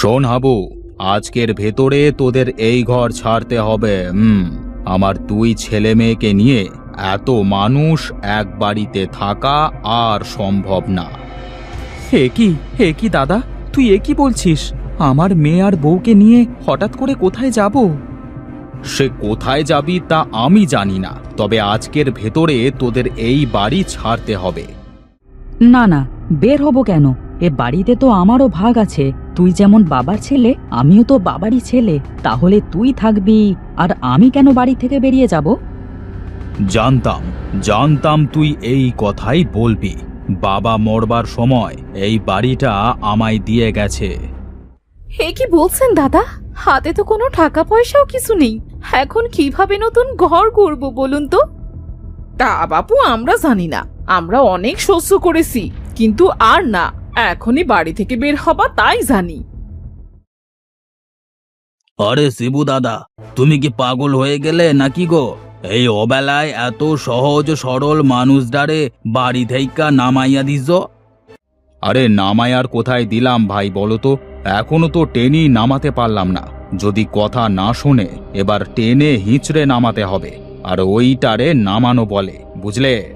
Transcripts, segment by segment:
শোন হাবু আজকের ভেতরে তোদের এই ঘর ছাড়তে হবে হুম আমার দুই ছেলে মেয়েকে নিয়ে এত মানুষ এক বাড়িতে থাকা আর সম্ভব না। হে কি হে কি দাদা তুই এ কি বলছিস? আমার মেয়ে আর বউকে নিয়ে হঠাৎ করে কোথায় যাব? সে কোথায় যাবি তা আমি জানি না তবে আজকের ভেতরে তোদের এই বাড়ি ছাড়তে হবে। না না বের হব কেন? এ বাড়িতে তো আমারও ভাগ আছে। তুই যেমন বাবার ছেলে আমিও তো বাবারই ছেলে। তাহলে তুই থাকবি আর আমি কেন বাড়ি থেকে বেরিয়ে যাব? জানতাম জানতাম তুই এই কথাই বলবি। বাবা মরবার সময় এই বাড়িটা আমায় দিয়ে গেছে। হে কি বলছেন দাদা? হাতে তো কোনো টাকা পয়সাও কিছু নেই। এখন কীভাবে নতুন ঘর করব বলুন তো? তা বাপু আমরা জানি না। আমরা অনেক সহ্য করেছি কিন্তু আর না। এখনই বাড়ি থেকে বের হবা, তাই জানি। আরে শিবু দাদা, তুমি কি পাগল হয়ে গেলে নাকি গো? এই অবেলায় এত সহজ সরল মানুষদারে বাড়ি থেইকা নামাইয়া দিস আরে নামায়ার কোথায় দিলাম ভাই বলো তো? এখনও তো টেনই নামাতে পারলাম না। যদি কথা না শোনে, এবার টেনে হিঁচড়ে নামাতে হবে। আর ওইটারে নামানো বলে, বুঝলে?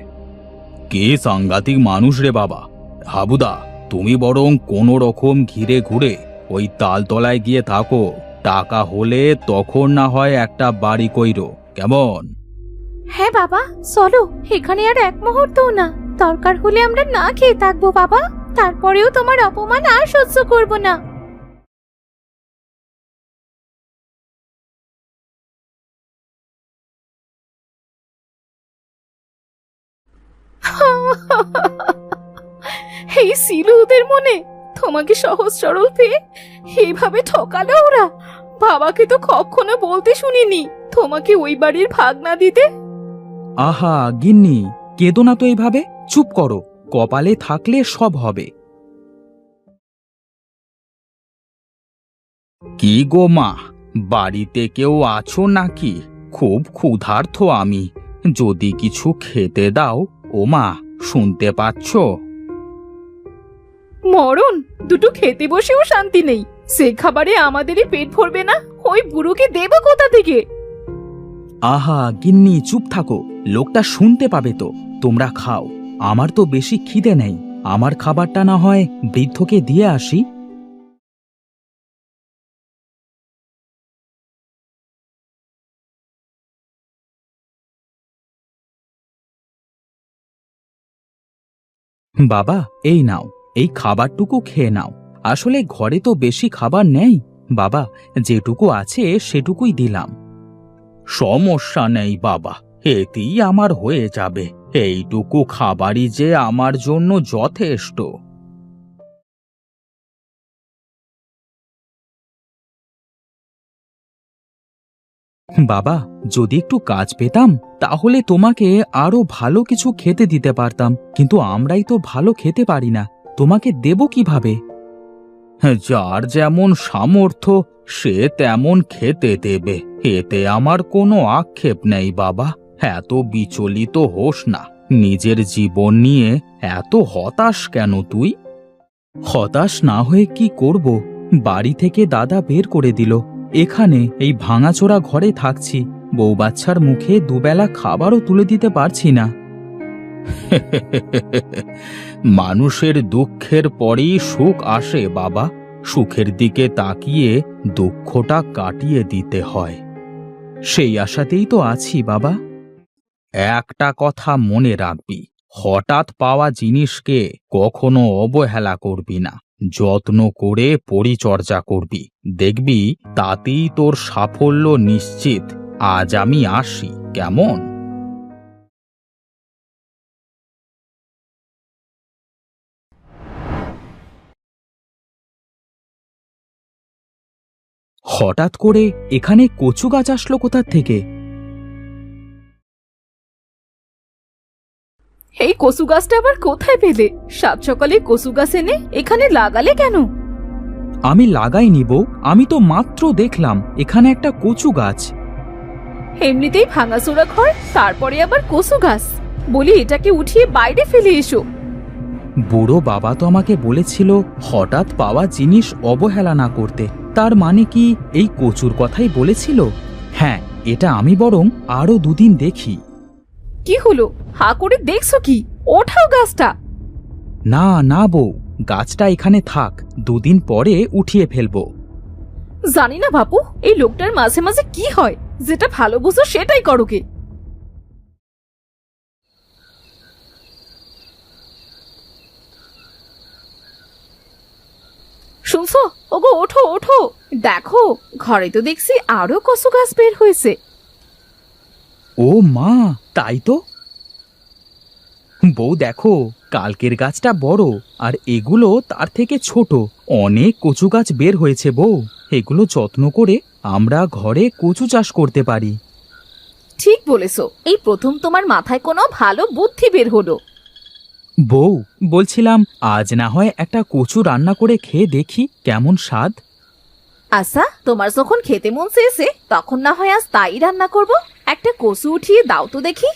কে সাংঘাতিক মানুষ রে বাবা। হাবুদা তুমি বরং কোনো রকম ঘিরে ঘুরে ওই তালতলায় গিয়ে থাকো। টাকা হলে তখন না হয় একটা বাড়ি কইরো। কেমন? হ্যাঁ বাবা, চলো, এখানে আর এক মুহূর্তও না। দরকার হলে আমরা না খেয়ে থাকব বাবা। তারপরেও তোমার অপমান আর সহ্য করব না। এই সিলু ওদের মনে তোমাকে সহজ সরল পেয়ে এইভাবে ঠকালো ওরা। বাবাকে তো কখনো বলতে শুনিনি তোমাকে ওই বাড়ির ভাগ না দিতে। আহা, গিন্নি, কেঁদো না তো এইভাবে। চুপ করো, কপালে থাকলে সব হবে। কি গো মা, বাড়িতে কেউ আছো নাকি? খুব ক্ষুধার্থ আমি। যদি কিছু খেতে দাও ও মা শুনতে পাচ্ছ? মরণ? দুটো খেতে বসেও শান্তি নেই। সে খাবারে আমাদেরই পেট ভরবে না? ওই বুড়োকে দেবো কোথা থেকে? আহা, গিন্নি, চুপ থাকো। লোকটা শুনতে পাবে তো। তোমরা খাও। আমার তো বেশি খিদে নেই। আমার খাবারটা না হয় বৃদ্ধকে দিয়ে আসি। বাবা, এই নাও। এই খাবারটুকু খেয়ে নাও। আসলে ঘরে তো বেশি খাবার নেই। বাবা, যেটুকু আছে সেটুকুই দিলাম। সমস্যা নেই বাবা, এতেই আমার হয়ে যাবে। এইটুকু খাবারই যে আমার জন্য যথেষ্ট। বাবা, যদি একটু কাজ পেতাম, তাহলে তোমাকে আরও ভালো কিছু খেতে দিতে পারতাম, কিন্তু আমরাই তো ভালো খেতে পারি না। তোমাকে দেব কীভাবে? যার যেমন সামর্থ্য, সে তেমন খেতে দেবে। এতে আমার কোনো আক্ষেপ নেই, বাবা। এত বিচলিত হোস না। নিজের জীবন নিয়ে এত হতাশ কেন তুই? হতাশ না হয়ে কি করব? বাড়ি থেকে দাদা বের করে দিল। এখানে এই ভাঙাচোরা ঘরে থাকছি। বউ বাচ্চার মুখে দুবেলা খাবারও তুলে দিতে পারছি না। মানুষের দুঃখের পরেই সুখ আসে, বাবা। সুখের দিকে তাকিয়ে দুঃখটা কাটিয়ে দিতে হয়। সেই আশাতেই তো আছি, বাবা। একটা কথা মনে রাখবি, হঠাৎ পাওয়া জিনিসকে কখনো অবহেলা করবি না, যত্ন করে পরিচর্যা করবি। দেখবি, তাতেই তোর সাফল্য নিশ্চিত। আজ আমি আসি, কেমন? হঠাৎ করে এখানে কচু গাছ আসলো কোথার থেকে? এই কচু গাছটা আবার কোথায় পেলে? সাত সকালে কচু গাছ এনে এখানে লাগালে কেন? আমি লাগাইনি বউ আমি তো মাত্র দেখলাম এখানে একটা কচু গাছ। এমনিতেই ভাঙাচোরা ঘর তারপরে আবার কচু গাছ। বলি এটাকে উঠিয়ে বাইরে ফেলে এসো। বুড়ো বাবা তো আমাকে বলেছিল হঠাৎ পাওয়া জিনিস অবহেলা না করতে। তার মানে কি এই কচুর কথাই বলেছিল? হ্যাঁ এটা আমি বরং আরও দুদিন দেখি। কি হলো? হা করে দেখছ কি? ওঠাও গাছটা! না না বউ গাছটা এখানে থাক দুদিন পরে উঠিয়ে ফেলব। জানি না বাপু এই লোকটার মাঝে মাঝে কি হয়? যেটা ভালো বুঝো সেটাই করো কে শুনছো? ওগো ওঠো ওঠো। দেখো ঘরে তো দেখছি আরও কচু গাছ বের হয়েছে। ও মা তাই তো? বউ দেখো কালকের গাছটা বড় আর এগুলো তার থেকে ছোট। অনেক কচু গাছ বের হয়েছে বউ। এগুলো যত্ন করে আমরা ঘরে কচু চাষ করতে পারি। ঠিক বলেছ। এই প্রথম তোমার মাথায় কোনো ভালো বুদ্ধি বের হলো। বউ, বলছিলাম, আজ না হয় একটা কচু রান্না করে খেয়ে দেখি কেমন স্বাদ। আচ্ছা তোমার যখন খেতে মন চেয়েছে, তখন না হয় আজ তাই রান্না করব? একটা কচু উঠিয়ে দাও তো দেখি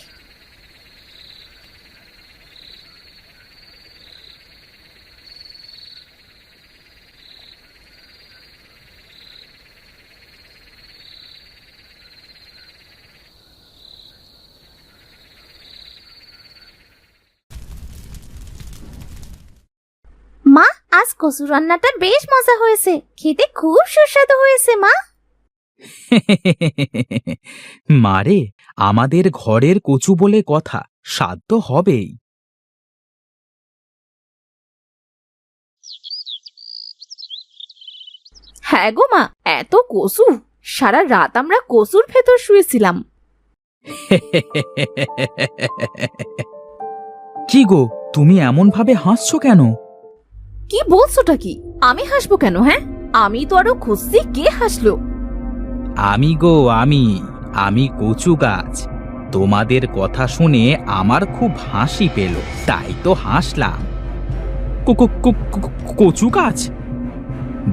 মা আজ কচু রান্নাটা বেশ মজা হয়েছে। খেতে খুব সুস্বাদু হয়েছে মা। মারে আমাদের ঘরের কচু বলে কথা স্বাদ তো হবেই। হ্যাঁ গো মা এত কচু। সারা রাত আমরা কচুর ভেতর শুয়েছিলাম। কি গো তুমি এমন ভাবে হাসছো কেন? কি বলছোটা কি? আমি হাসবো কেন হ্যাঁ? আমি তো আরও খুঁজছি কে হাসলো। আমি গো, আমি আমি কচু গাছ। তোমাদের কথা শুনে আমার খুব হাসি পেল, তাই তো হাসলাম। কচু গাছ?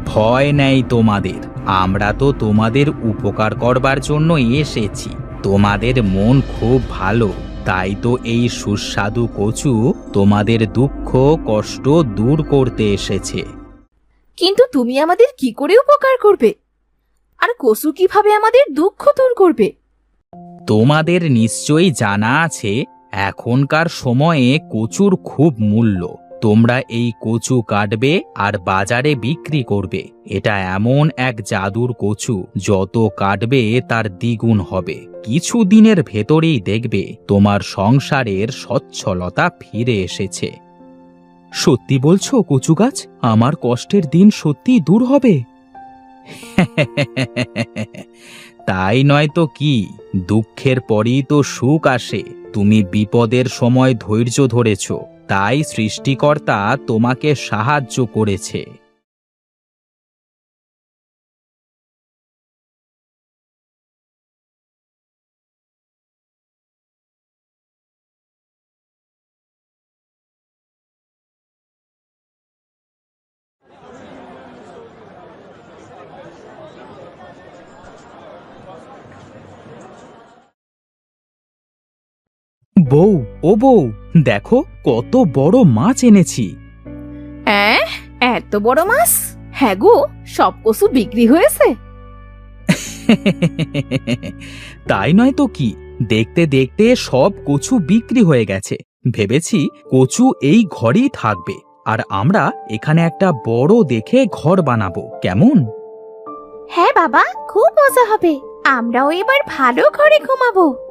ভয় নেই তোমাদের, আমরা তো তোমাদের উপকার করবার জন্য এসেছি। তোমাদের মন খুব ভালো। তাই তো এই সুস্বাদু কচু তোমাদের দুঃখ কষ্ট দূর করতে এসেছে। কিন্তু তুমি আমাদের কি করে উপকার করবে? আর কচু কীভাবে আমাদের দুঃখ দূর করবে? তোমাদের নিশ্চয়ই জানা আছে এখনকার সময়ে কচুর খুব মূল্য। তোমরা এই কচু কাটবে আর বাজারে বিক্রি করবে। এটা এমন এক জাদুর কচু, যত কাটবে তার দ্বিগুণ হবে। কিছু দিনের ভেতরেই দেখবে তোমার সংসারের সচ্ছলতা ফিরে এসেছে। সত্যি বলছো, কচু গাছ? আমার কষ্টের দিন সত্যি দূর হবে। তাই নয় তো কি? দুঃখের পরেই তো সুখ আসে। তুমি বিপদের সময় ধৈর্য ধরেছ। তাই সৃষ্টিকর্তা তোমাকে সাহায্য করেছে। বউ ও বউ দেখো কত বড় মাছ এনেছি। হ্যাঁ এত বড় মাছ? হ্যাঁ গো সব কচু বিক্রি হয়েছে। তাই নয় তো কি? দেখতে দেখতে সব কচু বিক্রি হয়ে গেছে। ভেবেছি কচু এই ঘরেই থাকবে। আর আমরা এখানে একটা বড় দেখে ঘর বানাবো। কেমন? হ্যাঁ বাবা খুব মজা হবে। আমরাও এবার ভালো ঘরে ঘুমাবো।